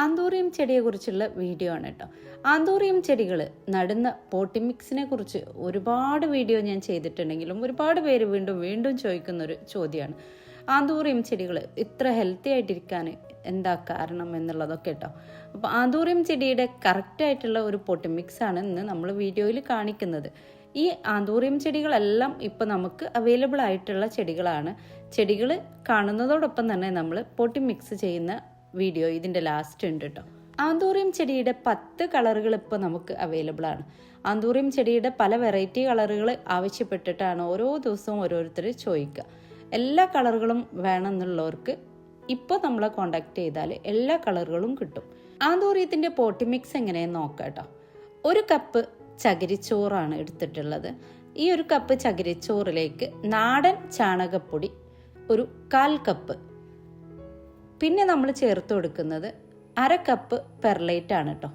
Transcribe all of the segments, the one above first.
Anthurium ചെടിയെക്കുറിച്ചുള്ള video ആണ് കേട്ടോ. Anthurium ചെടികൾ നടുന്ന പോട്ടിമിക്സിനെ കുറിച്ച് ഒരുപാട് വീഡിയോ ഞാൻ ചെയ്തിട്ടുണ്ടെങ്കിലും ഒരുപാട് പേര് വീണ്ടും വീണ്ടും ചോദിക്കുന്ന ഒരു ചോദ്യമാണ് ആന്തൂറിയം ചെടികൾ ഇത്ര ഹെൽത്തി ആയിട്ടിരിക്കാൻ എന്താ കാരണം എന്നുള്ളതൊക്കെ കേട്ടോ. അപ്പോൾ ആന്തൂറിയം ചെടിയുടെ കറക്റ്റ് ആയിട്ടുള്ള ഒരു പൊട്ടിമിക്സ് ആണ് ഇന്ന് നമ്മൾ വീഡിയോയിൽ കാണിക്കുന്നത്. ഈ ആന്തൂറിയം ചെടികളെല്ലാം ഇപ്പോൾ നമുക്ക് അവൈലബിൾ ആയിട്ടുള്ള ചെടികളാണ്. ചെടികൾ കാണുന്നതോടൊപ്പം തന്നെ നമ്മൾ പൊട്ടി മിക്സ് ചെയ്യുന്ന വീഡിയോ ഇതിന്റെ ലാസ്റ്റ് ഉണ്ട് കേട്ടോ ആന്തൂറിയം ചെടിയുടെ പത്ത് കളറുകൾ ഇപ്പോൾ നമുക്ക് അവൈലബിൾ ആണ്. ആന്തൂറിയം ചെടിയുടെ പല വെറൈറ്റി കളറുകൾ ആവശ്യപ്പെട്ടിട്ടാണ് ഓരോ ദിവസവും ഓരോരുത്തർ ചോദിക്കുക. എല്ലാ കളറുകളും വേണമെന്നുള്ളവർക്ക് ഇപ്പോൾ നമ്മളെ കോണ്ടാക്ട് ചെയ്താൽ എല്ലാ കളറുകളും കിട്ടും. ആന്തൂറിയത്തിന്റെ പോട്ടി മിക്സ് എങ്ങനെയെന്ന് നോക്കാം കേട്ടോ ഒരു കപ്പ് ചകിരിച്ചോറാണ് എടുത്തിട്ടുള്ളത്. ഈ ഒരു കപ്പ് ചകിരിച്ചോറിലേക്ക് നാടൻ ചാണകപ്പൊടി ഒരു കാൽ കപ്പ് പിന്നെ നമ്മൾ ചേർത്ത് കൊടുക്കുന്നത് അര കപ്പ് പെർലൈറ്റ് ആണ് കേട്ടോ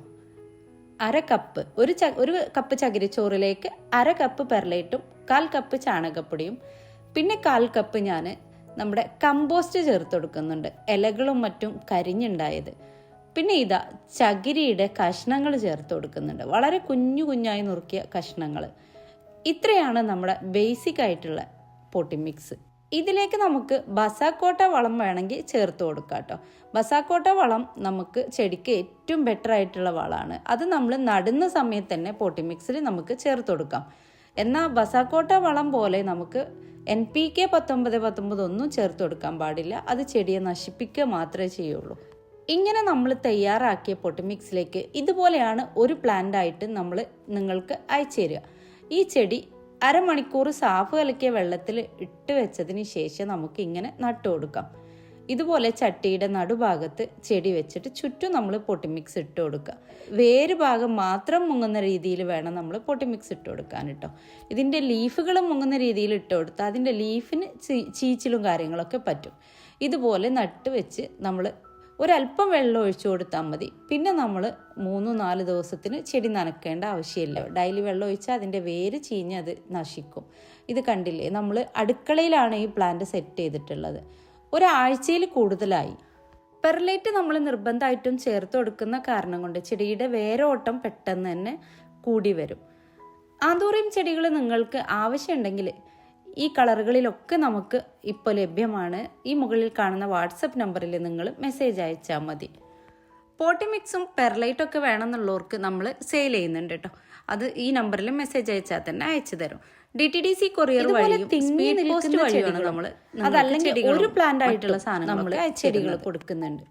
അര കപ്പ് ഒരു ച ഒരു കപ്പ് ചകിരിച്ചോറിലേക്ക് അര കപ്പ് പെർലൈറ്റും കാൽ കപ്പ് ചാണകപ്പൊടിയും പിന്നെ കാൽ കപ്പ് ഞാൻ നമ്മുടെ കമ്പോസ്റ്റ് ചേർത്ത് കൊടുക്കുന്നുണ്ട്. ഇലകളും മറ്റും കരിഞ്ഞുണ്ടായത്. പിന്നെ ഇതാ ചകിരിയുടെ കഷ്ണങ്ങൾ ചേർത്ത് കൊടുക്കുന്നുണ്ട്. വളരെ കുഞ്ഞു കുഞ്ഞായി നുറുക്കിയ കഷ്ണങ്ങൾ. ഇത്രയാണ് നമ്മുടെ ബേസിക് ആയിട്ടുള്ള പോട്ടി മിക്സ് ഇതിലേക്ക് നമുക്ക് ബസാക്കോട്ട വളം വേണമെങ്കിൽ ചേർത്ത് കൊടുക്കാം കേട്ടോ. ബസാക്കോട്ട വളം നമുക്ക് ചെടിക്ക് ഏറ്റവും ബെറ്റർ ആയിട്ടുള്ള വളമാണ്. അത് നമ്മൾ നടുന്ന സമയത്ത് തന്നെ പോട്ടി മിക്സിൽ നമുക്ക് ചേർത്ത് കൊടുക്കാം. എന്നാൽ ബസാക്കോട്ട വളം പോലെ നമുക്ക് എൻ പി കെ പത്തൊമ്പത് പത്തൊമ്പത് ഒന്നും ചേർത്ത് കൊടുക്കാൻ പാടില്ല. അത് ചെടിയെ നശിപ്പിക്കുക മാത്രമേ ചെയ്യുള്ളൂ. ഇങ്ങനെ നമ്മൾ തയ്യാറാക്കിയ പൊട്ടിമിക്സിലേക്ക് ഇതുപോലെയാണ് ഒരു പ്ലാന്റ് ആയിട്ട് നമ്മൾ നിങ്ങൾക്ക് അയച്ചു തരിക. ഈ ചെടി അരമണിക്കൂർ സാഫ് കലക്കിയ വെള്ളത്തിൽ ഇട്ട് വെച്ചതിന് ശേഷം നമുക്ക് ഇങ്ങനെ നട്ടു കൊടുക്കാം. ഇതുപോലെ ചട്ടിയുടെ നടുഭാഗത്ത് ചെടി വെച്ചിട്ട് ചുറ്റും നമ്മൾ പൊട്ടിമിക്സ് ഇട്ട് കൊടുക്കുക. വേര് ഭാഗം മാത്രം മുങ്ങുന്ന രീതിയിൽ വേണം നമ്മൾ പൊട്ടിമിക്സ് ഇട്ട് കൊടുക്കാൻ കേട്ടോ. ഇതിന്റെ ലീഫുകൾ മുങ്ങുന്ന രീതിയിൽ ഇട്ട് കൊടുത്താൽ അതിന്റെ ലീഫിന് ചീച്ചിലും കാര്യങ്ങളൊക്കെ പറ്റും. ഇതുപോലെ നട്ട് വെച്ച് നമ്മൾ ഒരല്പം വെള്ളം ഒഴിച്ചു കൊടുത്താൽ മതി. പിന്നെ നമ്മൾ മൂന്ന് നാല് ദിവസത്തിന് ചെടി നനക്കേണ്ട ആവശ്യമില്ല. ഡെയിലി വെള്ളം ഒഴിച്ചാൽ അതിന്റെ വേര് ചീഞ്ഞ് അത് നശിക്കും. ഇത് കണ്ടില്ലേ? നമ്മൾ അടുക്കളയിലാണ് ഈ പ്ലാന്റ് സെറ്റ് ചെയ്തിട്ടുള്ളത്. ഒരാഴ്ചയിൽ കൂടുതലായി. പെർലൈറ്റ് നമ്മൾ നിർബന്ധമായിട്ടും ചേർത്ത് കൊടുക്കുന്ന കാരണം കൊണ്ട് ചെടിയുടെ വേരോട്ടം പെട്ടെന്ന് തന്നെ കൂടി വരും. ആന്തൂറിയം ചെടികൾ നിങ്ങൾക്ക് ആവശ്യമുണ്ടെങ്കിൽ ഈ കളറുകളിലൊക്കെ നമുക്ക് ഇപ്പോൾ ലഭ്യമാണ്. ഈ മുകളിൽ കാണുന്ന വാട്സപ്പ് നമ്പറിൽ നിങ്ങൾ മെസ്സേജ് അയച്ചാൽ മതി. പോട്ടി മിക്സും പെർലൈറ്റും ഒക്കെ വേണമെന്നുള്ളവർക്ക് നമ്മൾ സെയിൽ ചെയ്യുന്നുണ്ട് കേട്ടോ അത് ഈ നമ്പറിൽ മെസ്സേജ് അയച്ചാൽ തന്നെ അയച്ചു തരും. D T D C courier വഴിയും നമ്മൾ അതല്ലെങ്കിൽ ഒരു പ്ലാന്റ് ആയിട്ടുള്ള സാധനം നമ്മൾ ചെടികൾ കൊടുക്കുന്നുണ്ട്.